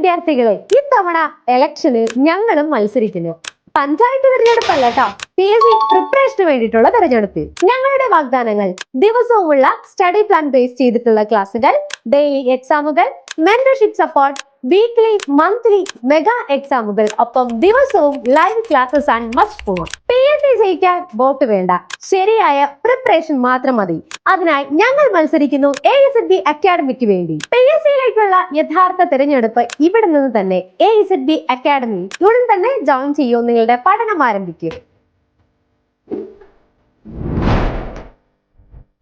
വിദ്യാർത്ഥികളെ ഇത്തവണ ഇലക്ഷന് ഞങ്ങളും മത്സരിക്കുന്നു. പഞ്ചായത്ത് തിരഞ്ഞെടുപ്പല്ല കേട്ടോ പി എസ് സി പ്രിപ്പറേഷന് വേണ്ടിയിട്ടുള്ള തിരഞ്ഞെടുപ്പ്. ഞങ്ങളുടെ വാഗ്ദാനങ്ങൾ ദിവസവുമുള്ള സ്റ്റഡി പ്ലാൻ ബേസ് ചെയ്തിട്ടുള്ള ക്ലാസുകൾ daily എക്സാമുകൾ mentorship support weekly monthly mega എക്സാമുകൾ ഒപ്പം ദിവസവും live classes and must for P S C ജയിക്കാൻ വോട്ട് വേണ്ട. ശരിയായ പ്രിപ്പറേഷൻ മാത്രം മതി. അതിനായി ഞങ്ങൾ മത്സരിക്കുന്നു എ എസ് ബി അക്കാഡമിക്ക് വേണ്ടി. പി എസ് സിയിലേക്കുള്ള യഥാർത്ഥ തിരഞ്ഞെടുപ്പ് ഇവിടെ നിന്ന് തന്നെ എ എസ് ബി അക്കാഡമി ഉടൻ തന്നെ ജോയിൻ ചെയ്യൂ നിങ്ങളുടെ പഠനം ആരംഭിക്കും.